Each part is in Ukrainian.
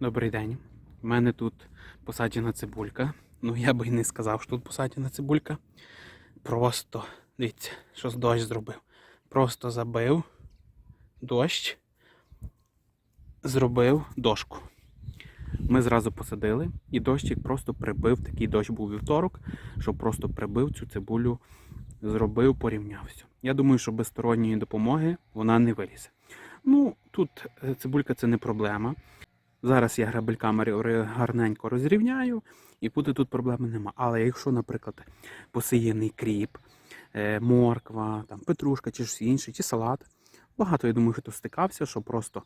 Добрий день. У мене тут посаджена цибулька. Ну, я би і не сказав, що тут посаджена цибулька. Просто, дивіться, що дощ зробив. Просто забив дощ, зробив дошку. Ми зразу посадили, і дощик просто прибив. Такий дощ був вівторок, що просто прибив цю цибулю, зробив, порівняв все. Я думаю, що без сторонньої допомоги вона не вилізе. Ну, тут е, цибулька це не проблема. Зараз я грабельками ри- гарненько розрівняю, і буде тут проблеми нема. Але якщо, наприклад, посіяний кріп, е, морква, там, петрушка чи щось інше, чи салат, багато, я думаю, хто стикався, що просто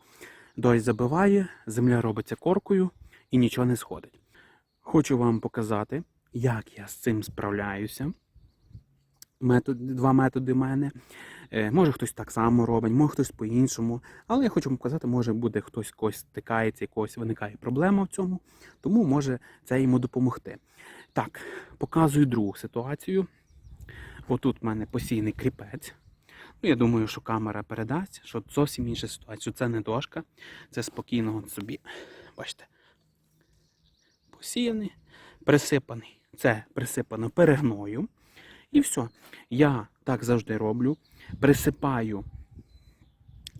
дощ забиває, земля робиться коркою і нічого не сходить. Хочу вам показати, як я з цим справляюся. Метод, два методи в мене. Е, Може хтось так само робить, може хтось по-іншому. Але я хочу вам показати, може буде хтось когось стикається, якогось виникає проблема в цьому, тому може це йому допомогти. Так, показую другу ситуацію. Отут в мене постійний кріпець. Ну, я думаю, що камера передасть, що зовсім інша ситуація. Це не дошка, це спокійно собі. Бачите, посіяний, присипаний. Це присипано перегною. І все. Я так завжди роблю. Присипаю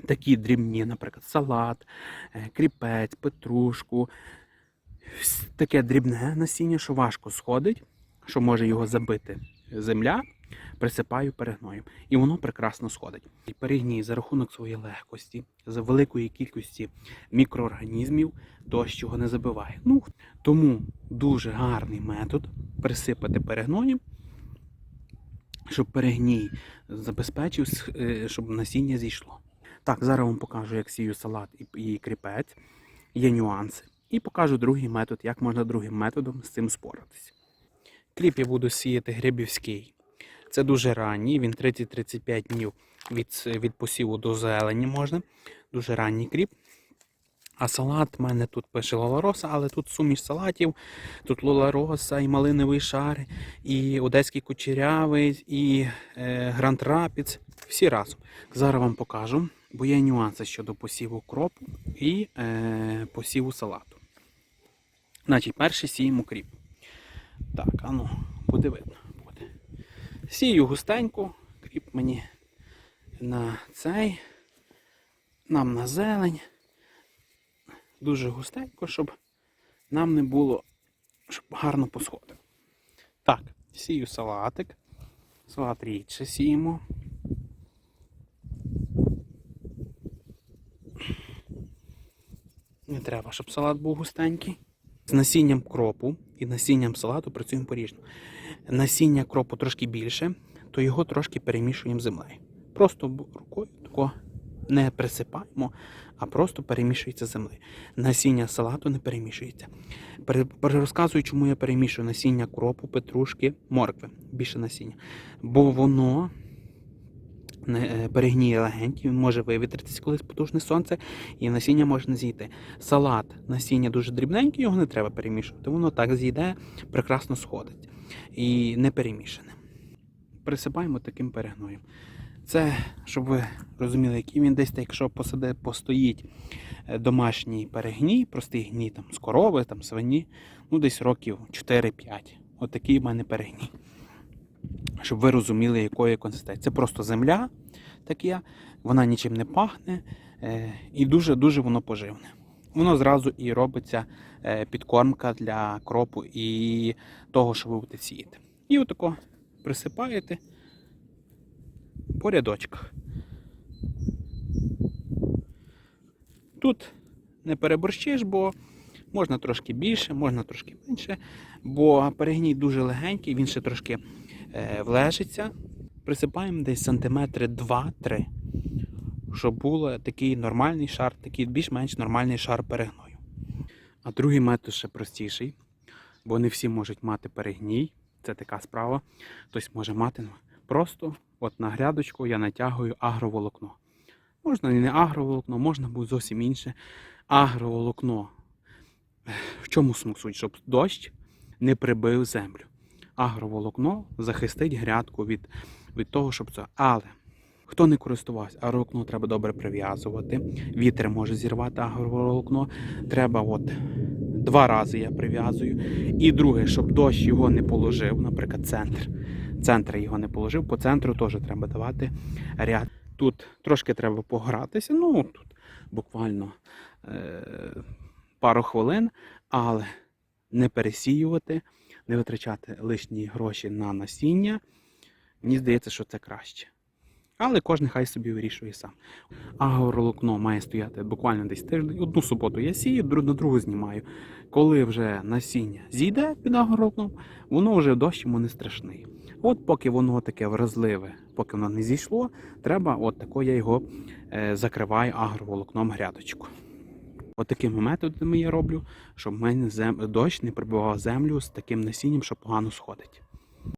такі дрібні, наприклад, салат, е, кріпець, петрушку. Таке дрібне насіння, що важко сходить, що може його забити земля, присипаю перегноєм. І воно прекрасно сходить. І перегній за рахунок своєї легкості, за великої кількості мікроорганізмів, дощ його не забиває. Ну, тому дуже гарний метод присипати перегноєм щоб перегній забезпечив, е, щоб насіння зійшло. Так, зараз вам покажу, як сію салат і, кріпець. Є нюанси. І покажу другий метод, як можна другим методом з цим споратися. Кріп я буду сіяти грибівський. Це дуже ранній, він 30-35 днів від, від посіву до зелені можна. Дуже ранній кріп. А салат в мене тут пише лолароса, але тут суміш салатів. Тут лолароса, і малиновий шар, і одеський кучерявий, і е, Гранд. Всі разом. Зараз вам покажу, бо є нюанси щодо посіву кропу і е, посіву салату. Значить, перше сіємо кріп. Так, а ну, буде видно. Буде. Сію густенько, кріп мені на цей, нам на зелень. Дуже густенько, щоб нам не було, щоб гарно посходив. Так, сію салатик. Салат рідше сіємо. Не треба, щоб салат був густенький. З насінням кропу і насінням салату працюємо поріжно. Насіння кропу трошки більше, то його трошки перемішуємо землею. Просто рукою тако не присипаємо, а просто перемішується з землею. Насіння салату не перемішується. Пере- Перерозказую, чому я перемішую насіння кропу, петрушки, моркви. Більше насіння. Бо воно е, перегніє легенько, він може вивітритись колись потужне сонце, і насіння може не зійти. Салат, насіння дуже дрібненьке, його не треба перемішувати. Воно так зійде, прекрасно сходить. І не перемішане. Присипаємо таким перегноєм. Це, щоб ви розуміли, який він десь, якщо посаде, постоїть е, домашній перегній, простий гній там, з корови, там, свині, ну десь років 4-5. Отакий в мене перегній. Щоб ви розуміли, якої консистенції. Це просто земля таке, вона нічим не пахне е, і дуже-дуже воно поживне. Воно зразу і робиться е, підкормка для кропу і того, що ви будете сіяти. І отако присипаєте по рядочках. Тут не переборщиш, бо можна трошки більше, можна трошки менше, бо перегній дуже легенький, він ще трошки е, влежиться. Присипаємо десь сантиметри 2-3, щоб був такий нормальний шар, такий більш-менш нормальний шар перегною. А другий метод ще простіший, бо не всі можуть мати перегній. Це така справа. Хтось може мати. Просто от на грядочку я натягую агроволокно. Можна і не агроволокно, можна буде зовсім інше. Агроволокно. В чому сум- суть? Щоб дощ не прибив землю. Агроволокно захистить грядку від, від того, щоб це. Але Хто не користувався, агроволокно треба добре прив'язувати. Вітер може зірвати агроволокно. Треба от два рази я прив'язую. І друге, щоб дощ його не положив, наприклад, центр. Центр його не положив, по центру теж треба давати ряд. Тут трошки треба погратися, ну тут буквально е- пару хвилин, але не пересіювати, не витрачати лишні гроші на насіння. Мені здається, що це краще. Але кожен хай собі вирішує сам. Агроволокно має стояти буквально десь тиждень. Одну суботу я сію, на другу знімаю. Коли вже насіння зійде під агроволокном, воно вже дощ йому не страшний. От поки воно таке вразливе, поки воно не зійшло, треба, от тако я його е, закриваю агроволокном грядочку. От такими методами я роблю, щоб в мене дощ не прибивав землю з таким насінням, що погано сходить.